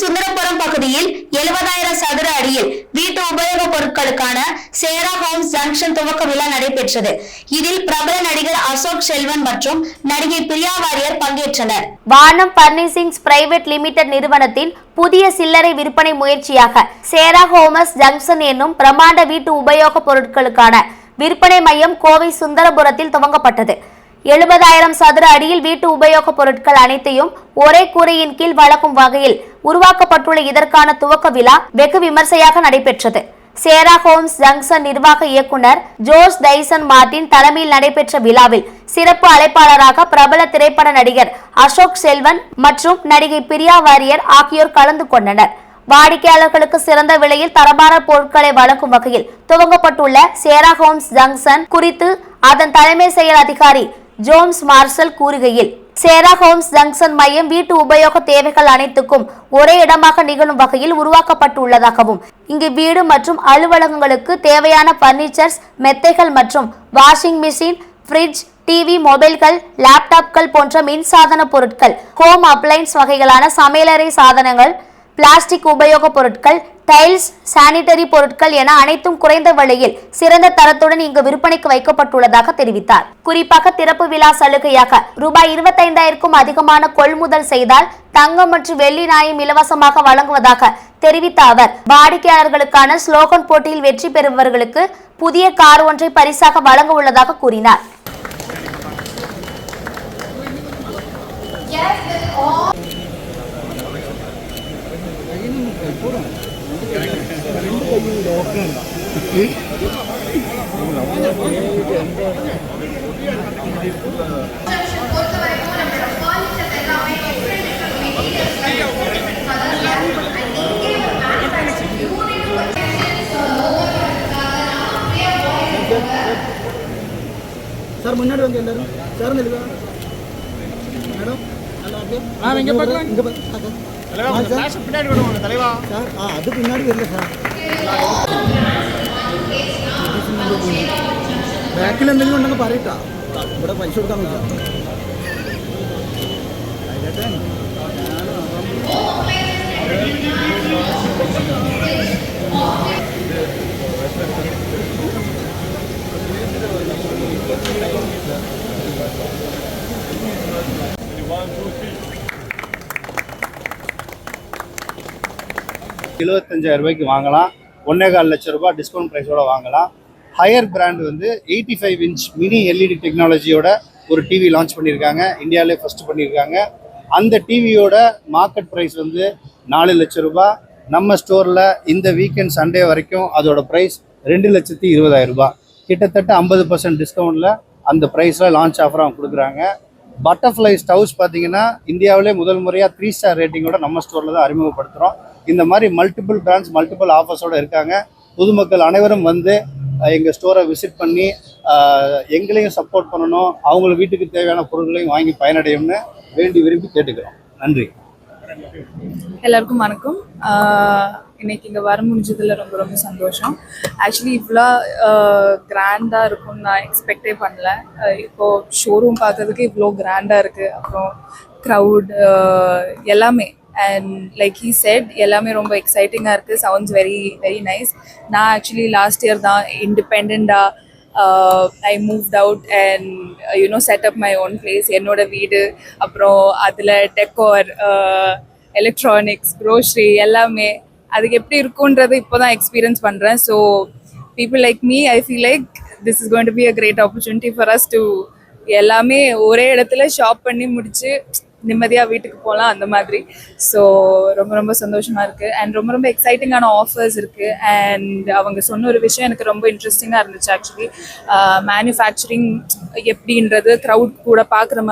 சுந்தரபுரம் பகுதியில் எழுபதாயிரம் சதுர அடியில் வீட்டு உபயோகப் பொருட்களுக்கான சேரா ஹோம்ஸ் ஜங்ஷன் துவக்க விழா நடைபெற்றது. இதில் பிரபல நடிகர் அசோக் செல்வன் மற்றும் நடிகை பிரியா வாரியர் பங்கேற்றனர். வானம் பர்னிசிங்ஸ் பிரைவேட் லிமிடெட் நிறுவனத்தின் புதிய சில்லறை விற்பனை முயற்சியாக சேரா ஹோமஸ் ஜங்ஷன் என்னும் பிரமாண்ட வீட்டு உபயோகப் பொருட்களுக்கான விற்பனை மையம் கோவை சுந்தரபுரத்தில் துவங்கப்பட்டது. எழுபதாயிரம் சதுர அடியில் வீட்டு உபயோகப் பொருட்கள் அனைத்தையும் ஒரே கூரையின் கீழ் வழங்கும் வகையில் உருவாக்கப்பட்டுள்ள இதற்கான துவக்க விழா வெகு விமர்சையாக நடைபெற்றது. சேரா ஹோம்ஸ் ஜங்ஷன் நிர்வாக இயக்குனர் ஜோர்ஜ் டைசன் மார்டின் தலைமையில் நடைபெற்ற விழாவில் சிறப்பு அழைப்பாளராக பிரபல திரைப்பட நடிகர் அசோக் செல்வன் மற்றும் நடிகை பிரியா வாரியர் ஆகியோர் கலந்து கொண்டனர். வாடிக்கையாளர்களுக்கு சிறந்த விலையில் தரமான பொருட்களை வழங்கும் வகையில் துவங்கப்பட்டுள்ள சேரா ஹோம்ஸ் ஜங்ஷன் குறித்து அதன் தலைமை செயல் அதிகாரி ஜோன்ஸ் மார்ஷல் கூறுகையில் சேரா ஹோம்ஸ் ஜங்ஷன் மையம் வீட்டு உபயோக தேவைகள் அனைத்துக்கும் ஒரே இடமாக நிகழும் வகையில் உருவாக்கப்பட்டுள்ளதாகவும் இங்கு வீடு மற்றும் அலுவலகங்களுக்கு தேவையான பர்னிச்சர்ஸ் மெத்தைகள் மற்றும் வாஷிங் மிஷின் ஃப்ரிட்ஜ் டிவி மொபைல்கள் லேப்டாப்கள் போன்ற மின்சாதன பொருட்கள் ஹோம் அப்ளைன்ஸ் வகைகளான சமையலறை சாதனங்கள் பிளாஸ்டிக் உபயோகப் பொருட்கள் டைல்ஸ் சானிட்டரி பொருட்கள் என அனைத்தும் குறைந்த விலையில் சிறந்த தரத்துடன் இங்கு விற்பனைக்கு வைக்கப்பட்டுள்ளதாக தெரிவித்தார். குறிப்பாக திறப்பு விழா சலுகையாக ரூபாய் இருபத்தைந்தாயிரக்கும் அதிகமான கொள்முதல் செய்தால் தங்கம் மற்றும் வெள்ளி நாணயம் இலவசமாக வழங்குவதாக தெரிவித்த அவர் வாடிக்கையாளர்களுக்கான ஸ்லோகன் போட்டியில் வெற்றி பெறுபவர்களுக்கு புதிய கார் ஒன்றை பரிசாக வழங்க உள்ளதாக கூறினார். சார் முன்னாடி வந்து எல்லாரும் சார் நிலுவா மேடம் நல்லா அப்படியே ஆ, இங்க பார்க்கலாம். இங்க பார்க்க தலைவா கொஞ்சம் flash பின்னாடி விடுவாங்க தலைவா சார் ஆ அது பின்னாடி வரல சார் ബാക്കിൽ എന്തെങ്കിലും ഉണ്ടെങ്കിൽ പറയട്ടാ ഇവിടെ പൈസ കൊടുക്കാൻ നോക്കാം எழுபத்தஞ்சாயிரம் ரூபாய்க்கு வாங்கலாம். ஒன்னே கால் லட்சம் ரூபாய் டிஸ்கவுண்ட் ப்ரைஸோட வாங்கலாம். ஹையர் பிராண்ட் வந்து eighty five inch mini LED டெக்னாலஜியோட ஒரு டிவி லான்ச் பண்ணியிருக்காங்க. இந்தியாவிலே ஃபர்ஸ்ட் பண்ணியிருக்காங்க. அந்த டிவியோட மார்க்கெட் ப்ரைஸ் வந்து நாலு லட்சம் ரூபாய். நம்ம ஸ்டோரில் இந்த வீக்கெண்ட் சண்டே வரைக்கும் அதோட ப்ரைஸ் ரெண்டு லட்சத்தி இருபதாயிரம் ரூபாய். கிட்டத்தட்ட ஐம்பது பர்சன்ட் டிஸ்கவுண்ட்டில் அந்த ப்ரைஸில் லான்ச் ஆஃபர் அவங்க கொடுக்குறாங்க. பட்டர்ஃப்ளை ஸ்டவ்ஸ் பார்த்தீங்கன்னா இந்தியாவிலே முதல் முறையாக த்ரீ ஸ்டார் ரேட்டிங்கோட நம்ம ஸ்டோரில் தான் அறிமுகப்படுத்துகிறோம் இந்த மாதிரி மல்டிபிள் பிராண்ட்ஸ் மல்டிபிள் ஆஃபர்ஸோடு இருக்காங்க. பொதுமக்கள் அனைவரும் வந்து எங்கள் ஸ்டோரை விசிட் பண்ணி எங்களையும் சப்போர்ட் பண்ணணும். அவங்கள வீட்டுக்கு தேவையான பொருட்களையும் வாங்கி பயனடையும்னு வேண்டி விரும்பி கேட்டுக்கிறோம். நன்றி. எல்லாருக்கும் வணக்கம். இன்னைக்கு இங்கே வர முடிஞ்சதில் ரொம்ப ரொம்ப சந்தோஷம். ஆக்சுவலி இவ்வளோ கிராண்டாக இருக்கும்னு நான் எக்ஸ்பெக்டே பண்ணல. இப்போது இப்போ ஷோரூம் பார்க்கறதுக்கு இவ்வளோ கிராண்டாக இருக்குது அப்புறம் க்ரௌட் எல்லாமே. அண்ட் லைக் ஹீ செட் எல்லாமே ரொம்ப எக்ஸைட்டிங்காக இருக்குது சவுண்ட்ஸ் வெரி வெரி நைஸ் நான் ஆக்சுவலி லாஸ்ட் இயர் தான் இண்டிபெண்ட்டாக I moved out and you know setup my own place என்னோட வீடு அப்புறம் அதில் டெக்கோர் எலக்ட்ரானிக்ஸ் க்ரோஷரி எல்லாமே. அதுக்கு எப்படி இருக்குன்றது இப்போ தான் எக்ஸ்பீரியன்ஸ் பண்ணுறேன் so people like me I feel like this is goin to be a great opportunity for us to எல்லாமே ஒரே இடத்துல ஷாப் பண்ணி முடிச்சு நிம்மதியாக வீட்டுக்கு போகலாம் அந்த மாதிரி. ஸோ ரொம்ப ரொம்ப சந்தோஷமாக இருக்குது அண்ட் ரொம்ப ரொம்ப எக்ஸைட்டிங்கான ஆஃபர்ஸ் இருக்குது அண்ட் அவங்க சொன்ன ஒரு விஷயம் எனக்கு ரொம்ப இன்ட்ரெஸ்டிங்காக இருந்துச்சு ஆக்சுவலி மேனுஃபேக்சரிங் எப்படின்றது க்ரௌட் கூட பார்க்குற மாதிரி